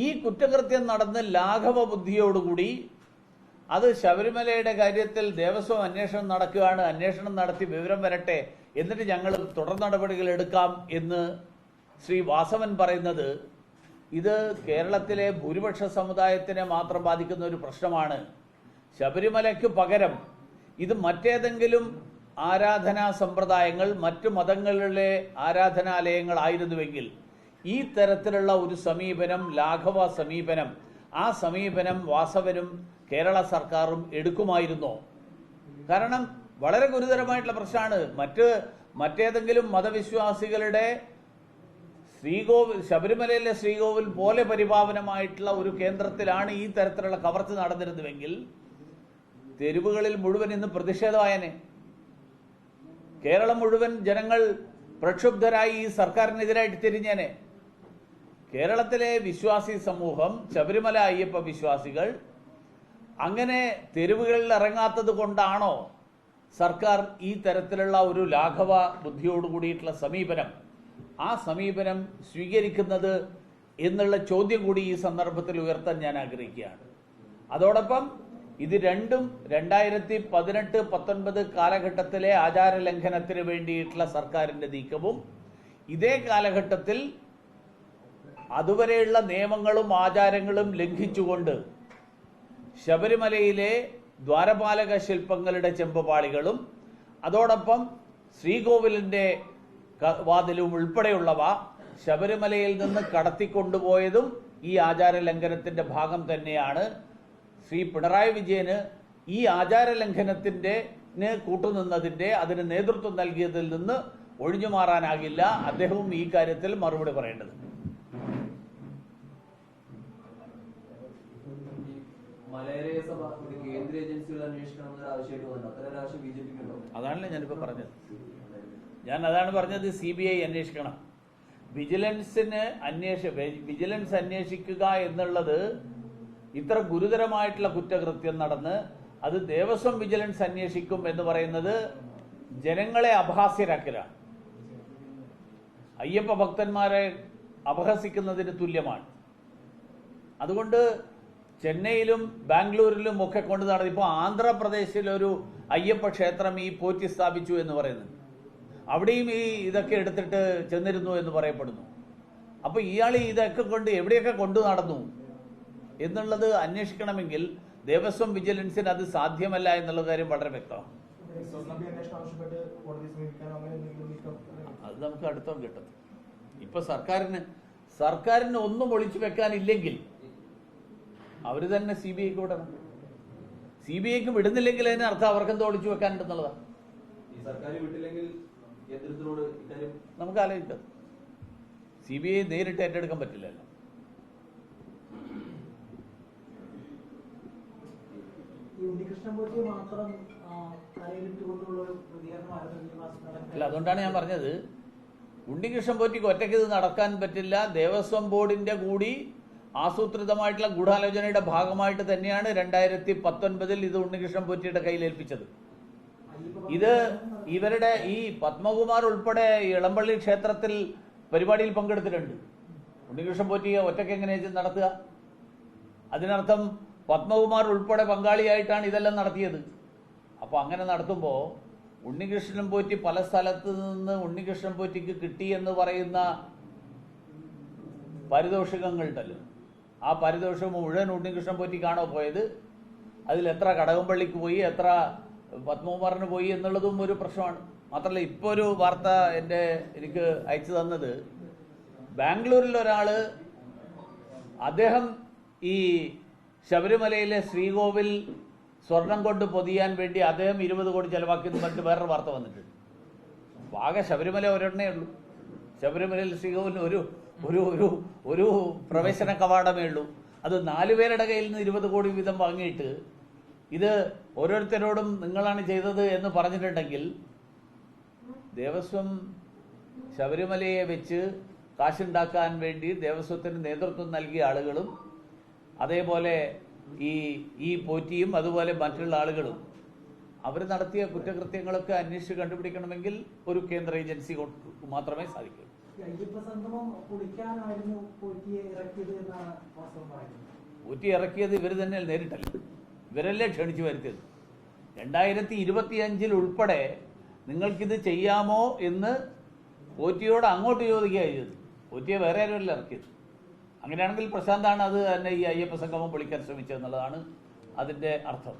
ഈ കുറ്റകൃത്യം നടന്ന് ലാഘവ ബുദ്ധിയോടുകൂടി അത് ശബരിമലയുടെ കാര്യത്തിൽ ദേവസ്വം അന്വേഷണം നടക്കുകയാണ് അന്വേഷണം നടത്തി വിവരം വരട്ടെ എന്നിട്ട് ഞങ്ങൾ തുടർ നടപടികൾ എടുക്കാം എന്ന് ശ്രീ വാസവൻ പറയുന്നത് ഇത് കേരളത്തിലെ ഭൂരിപക്ഷ സമുദായത്തിനെ മാത്രം ബാധിക്കുന്ന ഒരു പ്രശ്നമാണ്. ശബരിമലയ്ക്ക് പകരം ഇത് മറ്റേതെങ്കിലും ആരാധനാ സമ്പ്രദായങ്ങൾ മറ്റു മതങ്ങളിലെ ആരാധനാലയങ്ങളായിരുന്നുവെങ്കിൽ ഈ തരത്തിലുള്ള ഒരു സമീപനം ലാഘവ സമീപനം ആ സമീപനം വാസവനും കേരള സർക്കാരും എടുക്കുമായിരുന്നോ? കാരണം വളരെ ഗുരുതരമായിട്ടുള്ള പ്രശ്നമാണ്. മറ്റ് മറ്റേതെങ്കിലും മതവിശ്വാസികളുടെ ശ്രീകോവിൽ ശബരിമലയിലെ ശ്രീകോവിൽ പോലെ പരിപാവനമായിട്ടുള്ള ഒരു കേന്ദ്രത്തിലാണ് ഈ തരത്തിലുള്ള കവർച്ച നടന്നിരുന്നുവെങ്കിൽ തെരുവുകളിൽ മുഴുവൻ ഇന്ന് പ്രതിഷേധമായനെ. കേരളം മുഴുവൻ ജനങ്ങൾ പ്രക്ഷുബ്ധരായി ഈ സർക്കാരിനെതിരായിട്ട് തിരിഞ്ഞേനെ. കേരളത്തിലെ വിശ്വാസി സമൂഹം ശബരിമല അയ്യപ്പ വിശ്വാസികൾ അങ്ങനെ തെരുവുകളിൽ ഇറങ്ങാത്തത് കൊണ്ടാണോ സർക്കാർ ഈ തരത്തിലുള്ള ഒരു ലാഘവ ബുദ്ധിയോട് കൂടിയിട്ടുള്ള സമീപനം ആ സമീപനം സ്വീകരിക്കുന്നത് എന്നുള്ള ചോദ്യം കൂടി ഈ സന്ദർഭത്തിൽ ഉയർത്താൻ ഞാൻ ആഗ്രഹിക്കുകയാണ്. അതോടൊപ്പം ഇത് രണ്ടും രണ്ടായിരത്തി പതിനെട്ട് പത്തൊൻപത് കാലഘട്ടത്തിലെ ആചാര ലംഘനത്തിന് വേണ്ടിയിട്ടുള്ള സർക്കാരിന്റെ നീക്കവും ഇതേ കാലഘട്ടത്തിൽ അതുവരെയുള്ള നിയമങ്ങളും ആചാരങ്ങളും ലംഘിച്ചുകൊണ്ട് ശബരിമലയിലെ ദ്വാരപാലക ശില്പങ്ങളുടെ ചെമ്പുപാളികളും അതോടൊപ്പം ശ്രീകോവിലിന്റെ വാതിലും ഉൾപ്പെടെയുള്ളവ ശബരിമലയിൽ നിന്ന് കടത്തിക്കൊണ്ടുപോയതും ഈ ആചാര ലംഘനത്തിന്റെ ഭാഗം തന്നെയാണ്. ശ്രീ പിണറായി വിജയന് ഈ ആചാര ലംഘനത്തിന്റെ കൂട്ടുനിന്നതിന്റെ അതിന് നേതൃത്വം നൽകിയതിൽ നിന്ന് ഒഴിഞ്ഞു മാറാനാകില്ല അദ്ദേഹവും ഈ കാര്യത്തിൽ മറുപടി പറയേണ്ടത് മലയാള സഭ കേന്ദ്ര ഏജൻസികൾ അന്വേഷിക്കണം ആവശ്യമായിട്ട് അതാണല്ലോ പറഞ്ഞത്. ഞാൻ അതാണ് പറഞ്ഞത് സി ബി ഐ അന്വേഷിക്കണം. വിജിലൻസിന് അന്വേഷ വിജിലൻസ് അന്വേഷിക്കുക എന്നുള്ളത് ഇത്ര ഗുരുതരമായിട്ടുള്ള കുറ്റകൃത്യം നടന്ന് അത് ദേവസ്വം വിജിലൻസ് അന്വേഷിക്കും എന്ന് പറയുന്നത് ജനങ്ങളെ അപഹാസ്യരാക്കലാണ്. അയ്യപ്പ ഭക്തന്മാരെ അപഹസിക്കുന്നതിന് തുല്യമാണ്. അതുകൊണ്ട് ചെന്നൈയിലും ബാംഗ്ലൂരിലും ഒക്കെ കൊണ്ട് നടന്നു. ഇപ്പോൾ ആന്ധ്രാപ്രദേശിലൊരു അയ്യപ്പ ക്ഷേത്രം ഈ പോറ്റി സ്ഥാപിച്ചു എന്ന് പറയുന്നത്. അവിടെയും ഈ ഇതൊക്കെ എടുത്തിട്ട് ചെന്നിരുന്നു എന്ന് പറയപ്പെടുന്നു. അപ്പോൾ ഇയാൾ ഇതൊക്കെ കൊണ്ട് എവിടെയൊക്കെ കൊണ്ടു നടന്നു? എന്നുള്ളത് അന്വേഷിക്കണമെങ്കിൽ ദേവസ്വം വിജിലൻസിന് അത് സാധ്യമല്ല എന്നുള്ള കാര്യം വളരെ വ്യക്തമാണ്. അത് നമുക്ക് അടുത്തോ കിട്ടും ഇപ്പൊ സർക്കാരിന് സർക്കാരിന് ഒന്നും ഒളിച്ചു വെക്കാനില്ലെങ്കിൽ അവർ തന്നെ സി ബി ഐക്ക് വിടണം. സി ബി ഐക്ക് വിടുന്നില്ലെങ്കിൽ അതിന് അർത്ഥം അവർക്കെന്തോ ഒളിച്ചു വെക്കാനുണ്ടെന്നുള്ളതാണ് ഈ സർക്കാർ വിട്ടില്ലെങ്കിൽ കേന്ദ്രത്തിനോട് ഇക്കാര്യം നമുക്ക് ആലോചിക്കാം. സി ബി ഐ നേരിട്ട് ഏറ്റെടുക്കാൻ പറ്റില്ലല്ലോ. അല്ല അതുകൊണ്ടാണ് ഞാൻ പറഞ്ഞത്. ഉണ്ണികൃഷ്ണൻ പോറ്റിക്ക് ഒറ്റയ്ക്ക് ഇത് നടക്കാൻ പറ്റില്ല. ദേവസ്വം ബോർഡിന്റെ കൂടി ആസൂത്രിതമായിട്ടുള്ള ഗൂഢാലോചനയുടെ ഭാഗമായിട്ട് തന്നെയാണ് രണ്ടായിരത്തി പത്തൊൻപതിൽ ഇത് ഉണ്ണികൃഷ്ണൻ പൊറ്റിയുടെ കയ്യിൽ ഏൽപ്പിച്ചത്. ഇത് ഇവരുടെ ഈ പത്മകുമാർ ഉൾപ്പെടെ ഇളമ്പള്ളി ക്ഷേത്രത്തിൽ പരിപാടിയിൽ പങ്കെടുത്തിട്ടുണ്ട്. ഉണ്ണികൃഷ്ണൻ പോറ്റിയെ ഒറ്റയ്ക്ക് എങ്ങനെ നടത്തുക? അതിനർത്ഥം പത്മകുമാർ ഉൾപ്പെടെ പങ്കാളിയായിട്ടാണ് ഇതെല്ലാം നടത്തിയത്. അപ്പൊ അങ്ങനെ നടത്തുമ്പോൾ ഉണ്ണികൃഷ്ണൻ പോറ്റി പല സ്ഥലത്ത് നിന്ന് ഉണ്ണികൃഷ്ണൻ പോറ്റിക്ക് കിട്ടി എന്ന് പറയുന്ന പാരിതോഷികങ്ങളുണ്ടല്ലോ ആ പരിദോഷം മുഴുവൻ ഉണ്ണികൃഷ്ണൻ പൊറ്റിക്കാണോ പോയത്? അതിൽ എത്ര കടകംപള്ളിക്ക് പോയി എത്ര പത്മകുമാറിന് പോയി എന്നുള്ളതും ഒരു പ്രശ്നമാണ്. മാത്രമല്ല ഇപ്പോൾ ഒരു വാർത്ത എന്റെ എനിക്ക് അയച്ചു തന്നത് ബാംഗ്ലൂരിൽ ഒരാൾ അദ്ദേഹം ഈ ശബരിമലയിലെ ശ്രീകോവിൽ സ്വർണം കൊണ്ട് പൊതിയാൻ വേണ്ടി അദ്ദേഹം ഇരുപത് കോടി ചെലവാക്കിയെന്ന് പറഞ്ഞിട്ട് വേറൊരു വാർത്ത വന്നിട്ടുണ്ട്. ആകെ ശബരിമല ഒരെണ്ണേ ഉള്ളൂ. ശബരിമലയിൽ ശ്രീകോവിലിന് ഒരു ഒരു ഒരു ഒരു പ്രവേശന കവാടമേ ഉള്ളൂ. അത് നാലു പേരുടെ കയ്യിൽ നിന്ന് ഇരുപത് കോടി വീതം വാങ്ങിയിട്ട് ഇത് ഓരോരുത്തരോടും നിങ്ങളാണ് ചെയ്തത് എന്ന് പറഞ്ഞിട്ടുണ്ടെങ്കിൽ ദേവസ്വം ശബരിമലയെ വെച്ച് കാശുണ്ടാക്കാൻ വേണ്ടി ദേവസ്വത്തിന് നേതൃത്വം നൽകിയ ആളുകളും അതേപോലെ ഈ ഈ പോറ്റിയും അതുപോലെ മറ്റുള്ള ആളുകളും അവർ നടത്തിയ കുറ്റകൃത്യങ്ങളൊക്കെ അന്വേഷിച്ച് കണ്ടുപിടിക്കണമെങ്കിൽ ഒരു കേന്ദ്ര ഏജൻസി മാത്രമേ സാധിക്കൂ. ഊറ്റി ഇറക്കിയത് ഇവർ തന്നെ നേരിട്ടല്ല ഇവരല്ലേ ക്ഷണിച്ചു വരുത്തിയത്? രണ്ടായിരത്തി ഇരുപത്തി അഞ്ചിൽ ഉൾപ്പെടെ നിങ്ങൾക്കിത് ചെയ്യാമോ എന്ന് പോറ്റിയോട് അങ്ങോട്ട് ചോദിക്കുക ചെയ്തത്. പോറ്റിയെ വേറെ ആരുമല്ല ഇറക്കിയത്. അങ്ങനെയാണെങ്കിൽ പ്രശാന്താണ് അത് തന്നെ ഈ അയ്യപ്പ സംഗമം വിളിക്കാൻ ശ്രമിച്ചതെന്നുള്ളതാണ് അതിന്റെ അർത്ഥം.